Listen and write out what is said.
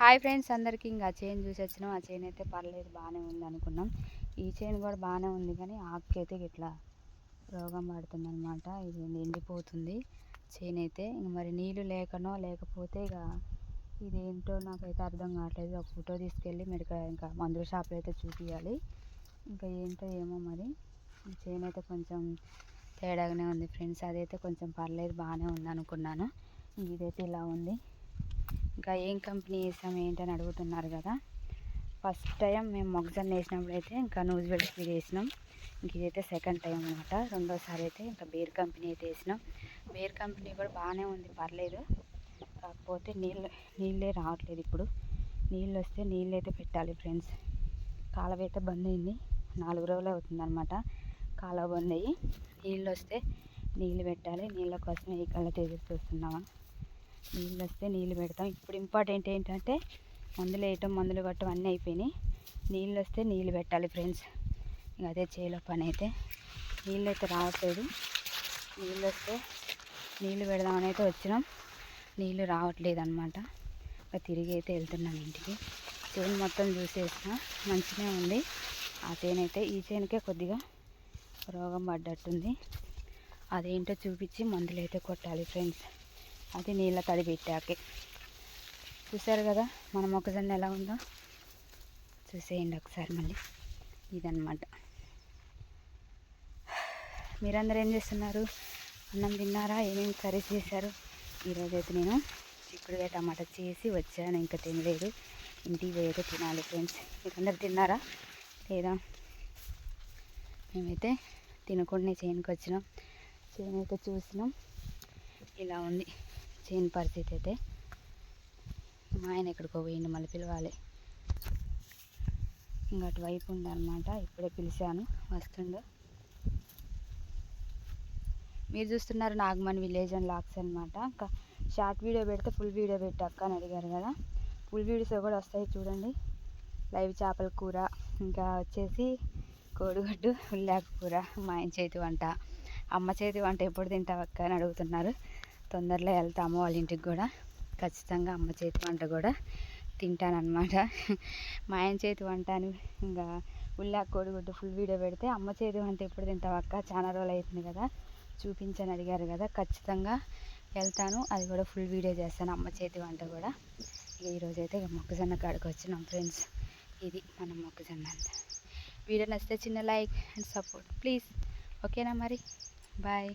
Hi friends అందరికీ ఇంకా chain చూసి వచ్చినాం. ఆ చైన్ అయితే పర్లేదు బాగానే ఉంది అనుకున్నాం. ఈ చైన్ కూడా బాగానే ఉంది కానీ ఆకుకి అయితే ఇట్లా రోగం పడుతుంది అనమాట ఇది ఎండిపోతుంది చైన్ అయితే. ఇంక మరి నీళ్ళు లేకనో లేకపోతే ఇక ఇది ఏంటో నాకైతే అర్థం కావట్లేదు. ఒక ఫోటో తీసుకెళ్ళి మెడికల్ ఇంకా మందుల షాప్లో అయితే చూపించాలి ఇంకా ఏంటో ఏమో మరి. ఈ చైన్ అయితే కొంచెం తేడాగానే ఉంది ఫ్రెండ్స్. అదైతే కొంచెం పర్లేదు బాగానే ఉంది అనుకున్నాను. ఇదైతే ఇలా ఉంది. ఇంకా ఏం కంపెనీ వేసాం ఏంటని అడుగుతున్నారు కదా. ఫస్ట్ టైం మేము మొగ్జన్ వేసినప్పుడు అయితే ఇంకా న్యూస్ వెల్స్ మీద వేసినాం ఇంక ఇదైతే సెకండ్ టైం అనమాట రెండోసారి అయితే ఇంకా బేర్ కంపెనీ అయితే వేసినాం. బేర్ కంపెనీ కూడా బాగానే ఉంది పర్లేదు. కాకపోతే నీళ్ళు నీళ్ళే రావట్లేదు ఇప్పుడు. నీళ్ళు వస్తే నీళ్ళు అయితే పెట్టాలి ఫ్రెండ్స్. కాలువ అయితే బంద్ అయింది. నాలుగు రోజులు అవుతుంది అనమాట కాలువ బంద్ అయ్యి నీళ్ళు వస్తే నీళ్ళు పెట్టాలి. నీళ్ళ కోసం ఈ కళ్ళ ఎదురు నీళ్ళు వస్తే నీళ్ళు పెడతాం. ఇప్పుడు ఇంపార్టెంట్ ఏంటంటే మందులు వేయటం మందులు కొట్టడం అన్నీ అయిపోయినాయి. నీళ్ళు వస్తే నీళ్ళు పెట్టాలి ఫ్రెండ్స్. ఇక అదే చేయలో పని అయితే. నీళ్ళు అయితే రావట్లేదు. నీళ్ళు వస్తే నీళ్ళు పెడదామని అయితే వచ్చినాం. నీళ్ళు రావట్లేదు అనమాట ఇక తిరిగి అయితే వెళ్తున్నాం ఇంటికి. చేను మొత్తం చూసేసిన. మంచిగా ఉంది. ఆ చేను అయితే ఈ చేనుకే కొద్దిగా రోగం పడ్డట్టుంది. అదేంటో చూపించి మందులు అయితే కొట్టాలి ఫ్రెండ్స్. అది నీళ్ళ తడి పెట్టాకే. చూసారు కదా మన మొక్కజొన్న ఎలా ఉందో? చూసేయండి ఒకసారి మళ్ళీ. ఇదన్నమాట. మీరందరూ ఏం చేస్తున్నారు? అన్నం తిన్నారా? ఏమేమి కర్రీస్ చేశారు? ఈరోజైతే నేను చిక్కుడుగా టమాటా చేసి వచ్చాను. ఇంకా తినలేదు. ఇంటికి పోయేదో తినాలి ఫ్రెండ్స్. మీరందరూ తిన్నారా? లేదా? మేమైతే తినకుండా చేనుకి వచ్చినాం చేను అయితే చూసినాం. ఇలా ఉంది. చేయని పరిస్థితి అయితే మా ఆయన ఎక్కడికో పోయిండు మళ్ళీ పిలవాలి. ఇంకా అటువైపు ఉందన్నమాట ఇప్పుడే పిలిచాను వస్తుండో. మీరు చూస్తున్నారు నాగమణి విలేజ్ అండ్ లాక్స్ అనమాట ఇంకా షార్ట్ వీడియో పెడితే ఫుల్ వీడియో పెట్టాక అని అడిగారు కదా. ఫుల్ వీడియోస్ కూడా వస్తాయి చూడండి. లైవ్ చేపల కూర ఇంకా వచ్చేసి కోడిగడ్డు ఉల్లాక కూర మా ఆయన చేతి వంట. అమ్మ చేతి వంట ఎప్పుడు తింటావు అక్క అని అడుగుతున్నారు. తొందరలో వెళ్తాము వాళ్ళ ఇంటికి కూడా. ఖచ్చితంగా అమ్మ చేతి వంట కూడా తింటానమాట మా ఆయన చేతి వంట అని ఇంకా ఉల్లా కోడిగుడ్డు ఫుల్ వీడియో పెడితే అమ్మ చేతి వంట ఎప్పుడు తింటావు అక్క? చాలా రోజులు అవుతుంది కదా. చూపించని అడిగారు కదా. ఖచ్చితంగా వెళ్తాను. అది కూడా ఫుల్ వీడియో చేస్తాను అమ్మ చేతి వంట కూడా. ఇక ఈరోజు అయితే ఇక మొక్కజొన్న కాడికి వచ్చినాం ఫ్రెండ్స్ ఇది మన మొక్కజొన్న అంతా వీడియో నచ్చితే చిన్న లైక్ అండ్ సపోర్ట్ ప్లీజ్ ఓకేనా మరి? బాయ్